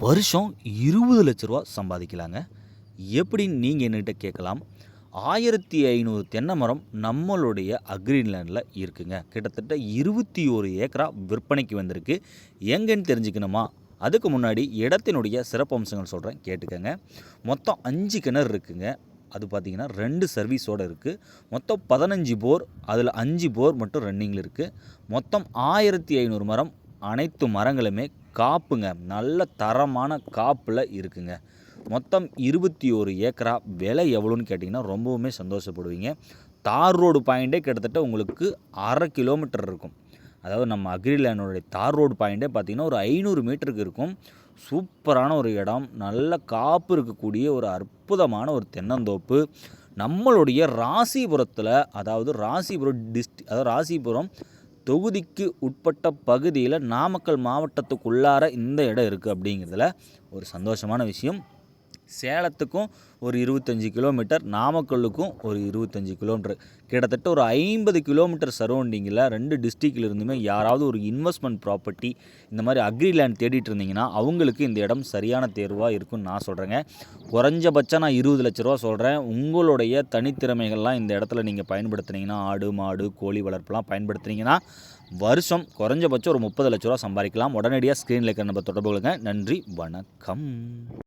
வருஷம் இருபது லட்ச ரூபா சம்பாதிக்கலாங்க. எப்படின்னு நீங்கள் என்கிட்ட கேட்கலாம்? ஆயிரத்தி ஐநூறு தென்னை மரம் நம்மளுடைய அக்ரீன்லேண்டில் இருக்குங்க. கிட்டத்தட்ட இருபத்தி ஒரு ஏக்கரா விற்பனைக்கு வந்திருக்கு. எங்கன்னு தெரிஞ்சுக்கணுமா? அதுக்கு முன்னாடி இடத்தினுடைய சிறப்பம்சங்கள் சொல்கிறேன் கேட்டுக்கங்க. மொத்தம் அஞ்சு கிணறு இருக்குங்க. அது பார்த்திங்கன்னா ரெண்டு சர்வீஸோடு இருக்குது மொத்தம் பதினஞ்சு போர் அதில் அஞ்சு போர் மட்டும் ரன்னிங்கில் இருக்குது மொத்தம் ஆயிரத்தி ஐநூறு மரம் அனைத்து மரங்களுமே காப்புங்க நல்ல தரமான காப்பில் இருக்குங்க. மொத்தம் இருபத்தி ஒரு ஏக்கரா விலை எவ்வளோன்னு கேட்டிங்கன்னா ரொம்பவுமே சந்தோஷப்படுவீங்க. தார் ரோடு பாயிண்ட்டே கிட்டத்தட்ட உங்களுக்கு அரை கிலோமீட்டர் இருக்கும். அதாவது நம்ம அக்ரிலேண்டோடைய தார் ரோடு பாயிண்ட்டே பார்த்திங்கன்னா ஒரு ஐநூறு மீட்டருக்கு இருக்கும். சூப்பரான ஒரு இடம் நல்ல காப்பு இருக்கக்கூடிய ஒரு அற்புதமான ஒரு தென்னந்தோப்பு. நம்மளுடைய ராசிபுரத்தில் அதாவது ராசிபுரம் டிஸ்ட் அதாவது ராசிபுரம் தொகுதிக்கு உட்பட்ட பகுதியில் நாமக்கல் மாவட்டத்துக்குள்ளார இந்த இடம் இருக்குது அப்படிங்கிறதுல ஒரு சந்தோஷமான விஷயம். சேலத்துக்கும் ஒரு இருபத்தஞ்சி கிலோமீட்டர் நாமக்கல்லுக்கும் ஒரு இருபத்தஞ்சி கிலோமீட்டர். கிட்டத்தட்ட ஒரு ஐம்பது கிலோமீட்டர் சரௌண்டிங்கில் ரெண்டு டிஸ்ட்ரிக்டில் இருந்துமே யாராவது ஒரு இன்வெஸ்ட்மெண்ட் ப்ராப்பர்ட்டி இந்த மாதிரி அக்ரி லேண்ட் தேடிட்டு இருந்தீங்கன்னா அவங்களுக்கு இந்த இடம் சரியான தேர்வாக இருக்கும்னு நான் சொல்கிறேங்க குறைஞ்சபட்சம் நான் இருபது லட்ச ரூபா சொல்கிறேன் உங்களுடைய தனித்திறமைகள்லாம் இந்த இடத்துல நீங்கள் பயன்படுத்துனீங்கன்னா ஆடு மாடு கோழி வளர்ப்புலாம் பயன்படுத்துனீங்கன்னா வருஷம் குறைஞ்சபட்சம் ஒரு முப்பது லட்ச ரூபா சம்பாதிக்கலாம். உடனடியாக ஸ்க்ரீனில் இருக்கிற நம்ம தொடர்பு கொள்ளுங்க. நன்றி வணக்கம்.